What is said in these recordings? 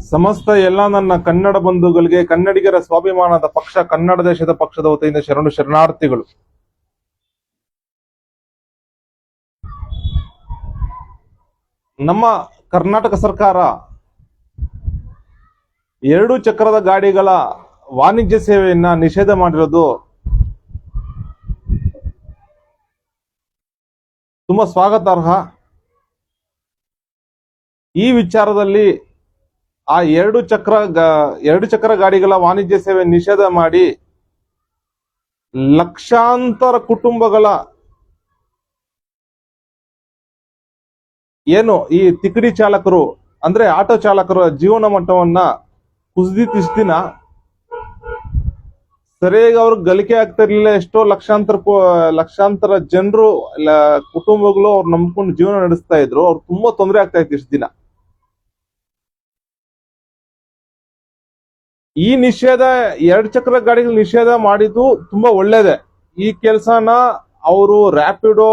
ಸಮಸ್ತ ಎಲ್ಲ ನನ್ನ ಕನ್ನಡ ಬಂಧುಗಳಿಗೆ, ಕನ್ನಡಿಗರ ಸ್ವಾಭಿಮಾನದ ಪಕ್ಷ, ಕನ್ನಡ ದೇಶದ ಪಕ್ಷದ ವತಿಯಿಂದ ಶರಣು ಶರಣಾರ್ಥಿಗಳು. ನಮ್ಮ ಕರ್ನಾಟಕ ಸರ್ಕಾರ ಎರಡು ಚಕ್ರದ ಗಾಡಿಗಳ ವಾಣಿಜ್ಯ ಸೇವೆಯನ್ನ ನಿಷೇಧ ಮಾಡಿರೋದು ತುಂಬಾ ಸ್ವಾಗತಾರ್ಹ. ಈ ವಿಚಾರದಲ್ಲಿ ಆ ಎರಡು ಚಕ್ರ ಎರಡು ಚಕ್ರ ಗಾಡಿಗಳ ವಾಣಿಜ್ಯ ಸೇವೆ ನಿಷೇಧ ಮಾಡಿ ಲಕ್ಷಾಂತರ ಕುಟುಂಬಗಳ ಏನು ಈ ತಿಕಡಿ ಚಾಲಕರು, ಅಂದ್ರೆ ಆಟೋ ಚಾಲಕರ ಜೀವನ ಮಟ್ಟವನ್ನ ಕುಸಿದಿತ್ತು ತಿಸ್ತಿನ ದಿನ ಸರಿಯಾಗಿ ಅವ್ರಿಗೆ ಗಳಿಕೆ ಆಗ್ತಾ ಇರ್ಲಿಲ್ಲ, ಎಷ್ಟೋ ಲಕ್ಷಾಂತರ ಲಕ್ಷಾಂತರ ಜನರು ಕುಟುಂಬಗಳು ಅವ್ರು ನಂಬ್ಕೊಂಡು ಜೀವನ ನಡೆಸ್ತಾ ಇದ್ರು, ಅವ್ರು ತುಂಬಾ ತೊಂದರೆ ಆಗ್ತಾ ಇತ್ತು ಇಷ್ಟು ದಿನ. ಈ ನಿಷೇಧ, ಎರಡು ಚಕ್ರ ಗಾಡಿಗಳ ನಿಷೇಧ ಮಾಡಿದ್ದು ತುಂಬಾ ಒಳ್ಳೇದೆ. ಈ ಕೆಲಸನ ಅವರು ರ್ಯಾಪಿಡೋ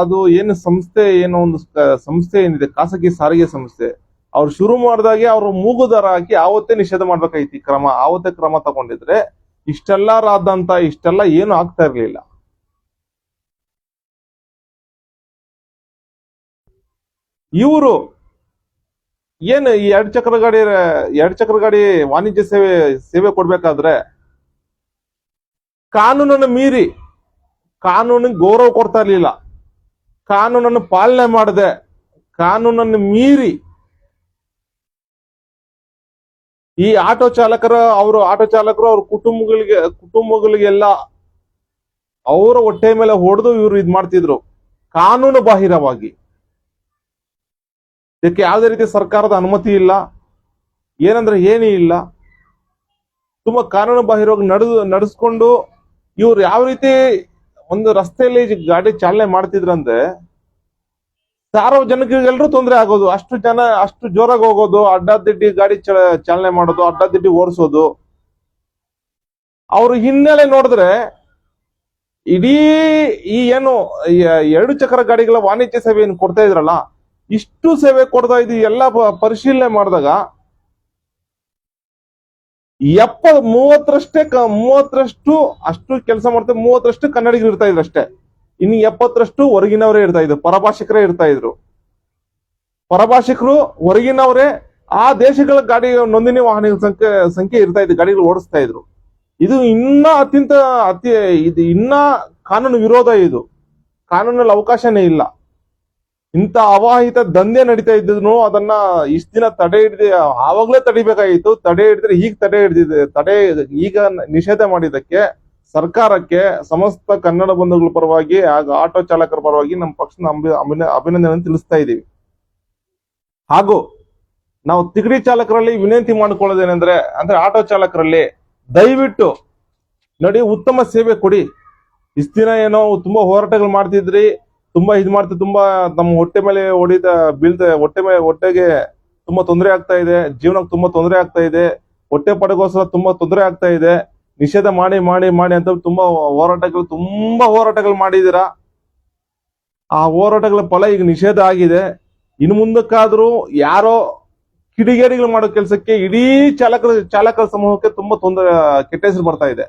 ಅದು ಏನು ಸಂಸ್ಥೆ, ಏನೋ ಒಂದು ಸಂಸ್ಥೆ ಏನಿದೆ, ಖಾಸಗಿ ಸಾರಿಗೆ ಸಂಸ್ಥೆ, ಅವ್ರು ಶುರು ಮಾಡಿದಾಗೆ ಅವರು ಮೂಗು ದರ ಹಾಕಿ ಆವತ್ತೇ ನಿಷೇಧ ಮಾಡ್ಬೇಕಾಯ್ತು ಕ್ರಮ. ಆವತ್ತೇ ಕ್ರಮ ತಗೊಂಡಿದ್ರೆ ಇಷ್ಟೆಲ್ಲ ರಾದಂತ, ಇಷ್ಟೆಲ್ಲ ಏನು ಆಗ್ತಾ ಇರ್ಲಿಲ್ಲ. ಇವರು ಏನು ಈ ಎರಡು ಚಕ್ರ ಗಾಡಿ, ಎರಡು ಚಕ್ರ ಗಾಡಿ ವಾಣಿಜ್ಯ ಸೇವೆ ಸೇವೆ ಕೊಡ್ಬೇಕಾದ್ರೆ ಕಾನೂನನ್ನು ಮೀರಿ ಕಾನೂನಿಗೆ ಗೌರವ ಕೊಡ್ತಾ ಇರಲಿಲ್ಲ. ಕಾನೂನನ್ನು ಪಾಲನೆ ಮಾಡದೆ, ಕಾನೂನನ್ನು ಮೀರಿ ಈ ಆಟೋ ಚಾಲಕರ, ಅವರು ಆಟೋ ಚಾಲಕರು, ಅವ್ರ ಕುಟುಂಬಗಳಿಗೆ, ಕುಟುಂಬಗಳಿಗೆಲ್ಲ ಅವರ ಹೊಟ್ಟೆ ಮೇಲೆ ಹೊಡೆದು ಇವರು ಇದ್ ಮಾಡ್ತಿದ್ರು. ಕಾನೂನು ಬಾಹಿರವಾಗಿ. ಇದಕ್ಕೆ ಯಾವುದೇ ರೀತಿ ಸರ್ಕಾರದ ಅನುಮತಿ ಇಲ್ಲ. ಏನಂದ್ರೆ ಏನೂ ಇಲ್ಲ. ತುಂಬಾ ಕಾನೂನು ಬಾಹಿರವಾಗಿ ನಡೆದು, ನಡೆಸ್ಕೊಂಡು ಇವ್ರು ಯಾವ ರೀತಿ ಒಂದು ರಸ್ತೆಯಲ್ಲಿ ಗಾಡಿ ಚಾಲನೆ ಮಾಡ್ತಿದ್ರಂದ್ರೆ ಸಾರ್ವಜನಿಕರಿಗೆಲ್ಲರೂ ತೊಂದರೆ ಆಗೋದು. ಅಷ್ಟು ಜನ, ಅಷ್ಟು ಜೋರಾಗಿ ಹೋಗೋದು, ಅಡ್ಡಾದಿಡ್ಡಿ ಗಾಡಿ ಚಾಲನೆ ಮಾಡೋದು, ಅಡ್ಡಾದಿಡ್ಡಿ ಓಡಿಸೋದು. ಅವ್ರ ಹಿನ್ನೆಲೆ ನೋಡಿದ್ರೆ ಇಡೀ ಈ ಏನು ಎರಡು ಚಕ್ರ ಗಾಡಿಗಳ ವಾಣಿಜ್ಯ ಸೇವೆಯನ್ನು ಕೊಡ್ತಾ ಇದ್ರಲ್ಲ ಇಷ್ಟು ಸೇವೆ ಕೊಡ್ತಾ ಇದ್ದು, ಎಲ್ಲ ಪರಿಶೀಲನೆ ಮಾಡಿದಾಗ ಎಪ್ಪ ಮೂವತ್ತರಷ್ಟೇ ಮೂವತ್ತರಷ್ಟು ಅಷ್ಟು ಕೆಲಸ ಮಾಡ್ತಾರೆ ಮೂವತ್ತರಷ್ಟು ಕನ್ನಡಿಗರು ಇರ್ತಾ ಇದ್ರು ಅಷ್ಟೇ. ಇನ್ನು ಎಪ್ಪತ್ತರಷ್ಟು ಹೊರಗಿನವರೇ ಇರ್ತಾ ಇದ್ರು, ಪರಭಾಷಿಕರೇ ಇರ್ತಾ ಇದ್ರು. ಪರಭಾಷಿಕರು ಹೊರಗಿನವರೇ, ಆ ದೇಶಗಳ ಗಾಡಿ ನೋಂದಣಿ ವಾಹನಗಳ ಸಂಖ್ಯೆ ಸಂಖ್ಯೆ ಇರ್ತಾ ಇದ್ರು ಗಾಡಿಗಳು ಓಡಿಸ್ತಾ ಇದ್ರು. ಇದು ಇನ್ನ ಅತ್ಯಂತ ಅತಿ, ಇದು ಇನ್ನ ಕಾನೂನು ವಿರೋಧ ಇದು. ಕಾನೂನಲ್ಲಿ ಅವಕಾಶನೇ ಇಲ್ಲ. ಇಂಥ ಅವಾಹಿತ ದಂಧೆ ನಡೀತಾ ಇದ್ದು ಅದನ್ನ ಇಷ್ಟ ದಿನ ತಡೆ ಹಿಡಿದು, ಆವಾಗಲೇ ತಡಿಬೇಕಾಗಿತ್ತು. ತಡೆ ಹಿಡಿದ್ರೆ ಈಗ ತಡೆ ಹಿಡಿದಿದೆ, ತಡೆ ಈಗ ನಿಷೇಧ ಮಾಡಿದ್ದಕ್ಕೆ ಸರ್ಕಾರಕ್ಕೆ ಸಮಸ್ತ ಕನ್ನಡ ಬಂಧುಗಳ ಪರವಾಗಿ ಹಾಗೂ ಆಟೋ ಚಾಲಕರ ಪರವಾಗಿ ನಮ್ಮ ಪಕ್ಷದ ಅಭಿ- ಅಭಿನ- ಅಭಿನಂದನೆ ತಿಳಿಸ್ತಾ ಇದ್ದೀವಿ. ಹಾಗೂ ನಾವು ತಿಗಡಿ ಚಾಲಕರಲ್ಲಿ ವಿನಂತಿ ಮಾಡಿಕೊಳ್ಳೋದೇನೆಂದ್ರೆ, ಅಂದ್ರೆ ಆಟೋ ಚಾಲಕರಲ್ಲಿ ದಯವಿಟ್ಟು ನೋಡಿ ಉತ್ತಮ ಸೇವೆ ಕೊಡಿ. ಇಷ್ಟ ದಿನ ಏನೋ ತುಂಬಾ ಹೋರಾಟಗಳು ಮಾಡ್ತಿದ್ರಿ ತುಂಬಾ ಇದ್ ಮಾಡ್ತಾ, ತುಂಬಾ ನಮ್ಮ ಹೊಟ್ಟೆ ಮೇಲೆ ಹೊಡಿತ ಬೀಳ್ತಾ ಹೊಟ್ಟೆ ಮೇಲೆ, ಹೊಟ್ಟೆಗೆ ತುಂಬಾ ತೊಂದರೆ ಆಗ್ತಾ ಇದೆ, ಜೀವನಕ್ಕೆ ತುಂಬಾ ತೊಂದರೆ ಆಗ್ತಾ ಇದೆ, ಹೊಟ್ಟೆ ಪಡೆಗೋಸ್ಕರ ತುಂಬಾ ತೊಂದರೆ ಆಗ್ತಾ ಇದೆ, ನಿಷೇಧ ಮಾಡಿ ಮಾಡಿ ಮಾಡಿ ಅಂತ ತುಂಬಾ ಹೋರಾಟಗಳು ತುಂಬಾ ಹೋರಾಟಗಳು ಮಾಡಿದೀರಾ? ಆ ಹೋರಾಟಗಳ ಫಲ ಈಗ ನಿಷೇಧ ಆಗಿದೆ. ಇನ್ನು ಮುಂದಕ್ಕಾದ್ರೂ ಯಾರೋ ಕಿಡಿಗೇಡಿಗಳು ಮಾಡೋ ಕೆಲಸಕ್ಕೆ ಇಡೀ ಚಾಲಕರ ಚಾಲಕರ ಸಮೂಹಕ್ಕೆ ತುಂಬಾ ತೊಂದರೆ, ಕೆಟ್ಟ ಹೆಸರು ಬರ್ತಾ ಇದೆ.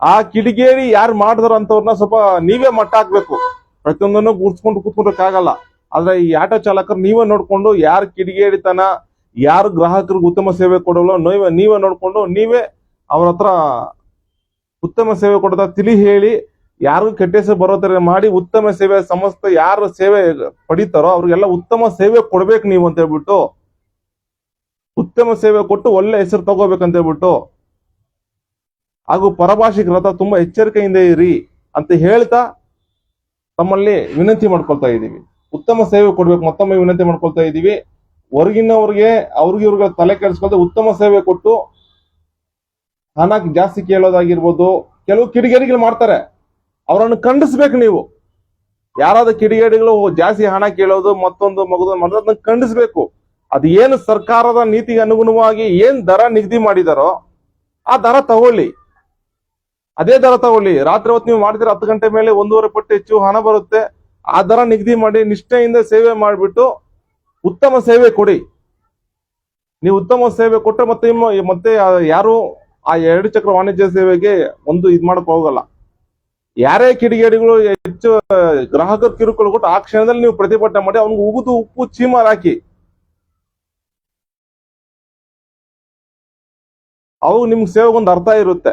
ಆ ಕಿಡಿಗೇಡಿ ಯಾರು ಮಾಡಿದ್ರು ಅಂತವ್ರನ್ನ ಸ್ವಲ್ಪ ನೀವೇ ಮಟ್ಟ ಹಾಕ್ಬೇಕು. ಪ್ರತಿಯೊಂದನ್ನು ಗುರ್ಸ್ಕೊಂಡು ಕೂತ್ಕೊಂಡಕ್ಕಾಗಲ್ಲ ಆದ್ರೆ ಈ ಆಟೋ ಚಾಲಕರು ನೀವೇ ನೋಡ್ಕೊಂಡು ಯಾರು ಕಿಡಿಗೇಡಿತನ, ಯಾರು ಗ್ರಾಹಕರಿಗೆ ಉತ್ತಮ ಸೇವೆ ಕೊಡಲ್ಲ ನೀವೇ ನೀವೇ ನೋಡ್ಕೊಂಡು ನೀವೇ ಅವ್ರ ಹತ್ರ ಉತ್ತಮ ಸೇವೆ ಕೊಡದ ತಿಳಿ ಹೇಳಿ ಯಾರು ಕೆಟ್ಟ ಹೆಸರು ಬರೋ ತರ ಮಾಡಿ ಉತ್ತಮ ಸೇವೆ ಸಮಸ್ತ ಯಾರು ಸೇವೆ ಪಡಿತಾರೋ ಅವ್ರಿಗೆಲ್ಲ ಉತ್ತಮ ಸೇವೆ ಕೊಡ್ಬೇಕು ನೀವು ಅಂತ ಹೇಳ್ಬಿಟ್ಟು, ಉತ್ತಮ ಸೇವೆ ಕೊಟ್ಟು ಒಳ್ಳೆ ಹೆಸರು ತಗೋಬೇಕಂತ ಹೇಳ್ಬಿಟ್ಟು, ಹಾಗೂ ಪರಭಾಷಿಕರ ತುಂಬಾ ಎಚ್ಚರಿಕೆಯಿಂದ ಇರಿ ಅಂತ ಹೇಳ್ತಾ ತಮ್ಮಲ್ಲಿ ವಿನಂತಿ ಮಾಡ್ಕೊಳ್ತಾ ಇದ್ದೀವಿ. ಉತ್ತಮ ಸೇವೆ ಕೊಡ್ಬೇಕು, ಮತ್ತೊಮ್ಮೆ ವಿನಂತಿ ಮಾಡ್ಕೊಳ್ತಾ ಇದ್ದೀವಿ. ಹೊರಗಿನವ್ರಿಗೆ, ಅವ್ರಿಗೆ ಇವ್ರಿಗೆ ತಲೆ ಕೆಡಿಸ್ಕೊಳ್ತಾ ಉತ್ತಮ ಸೇವೆ ಕೊಟ್ಟು ಹಣ ಜಾಸ್ತಿ ಕೇಳೋದಾಗಿರ್ಬೋದು, ಕೆಲವು ಕಿಡಿಗೇಡಿಗಳು ಮಾಡ್ತಾರೆ. ಅವರನ್ನು ಖಂಡಿಸ್ಬೇಕು ನೀವು. ಯಾರಾದ ಕಿಡಿಗೇಡಿಗಳು ಜಾಸ್ತಿ ಹಣ ಕೇಳೋದು, ಮತ್ತೊಂದು ಮಗದೊಂದು ಮಾಡೋದು ಅದನ್ನ ಖಂಡಿಸ್ಬೇಕು. ಅದು ಏನು ಸರ್ಕಾರದ ನೀತಿಗೆ ಅನುಗುಣವಾಗಿ ಏನ್ ದರ ನಿಗದಿ ಮಾಡಿದಾರೋ, ಆ ದರ ತಗೊಳ್ಳಿ. ಅದೇ ದರ ತಗೊಳ್ಳಿ. ರಾತ್ರಿ ಹೊತ್ತು ನೀವು ಮಾಡಿದ್ರೆ ಹತ್ತು ಗಂಟೆ ಮೇಲೆ ಒಂದೂವರೆ ಪಟ್ಟು ಹೆಚ್ಚು ಹಣ ಬರುತ್ತೆ. ಆ ದರ ನಿಗದಿ ಮಾಡಿ ನಿಷ್ಠೆಯಿಂದ ಸೇವೆ ಮಾಡಿಬಿಟ್ಟು ಉತ್ತಮ ಸೇವೆ ಕೊಡಿ. ನೀವು ಉತ್ತಮ ಸೇವೆ ಕೊಟ್ಟರೆ ಮತ್ತೆ ಮತ್ತೆ ಯಾರು ಆ ಎರಡು ಚಕ್ರ ವಾಣಿಜ್ಯ ಸೇವೆಗೆ ಒಂದು ಇದು ಮಾಡಕ್ ಹೋಗಲ್ಲ. ಯಾರೇ ಕಿಡಿಗೇಡಿಗಳು ಹೆಚ್ಚು ಗ್ರಾಹಕರ ಕಿರುಕುಳ ಕೊಟ್ಟು ಆ ಕ್ಷಣದಲ್ಲಿ ನೀವು ಪ್ರತಿಭಟನೆ ಮಾಡಿ ಅವ್ನಿಗೆ ಉಗುದು, ಉಪ್ಪು, ಚೀಮಾರ್ ಹಾಕಿ. ಅವು ನಿಮ್ಗೆ ಸೇವೆಗೊಂದು ಅರ್ಥ ಇರುತ್ತೆ.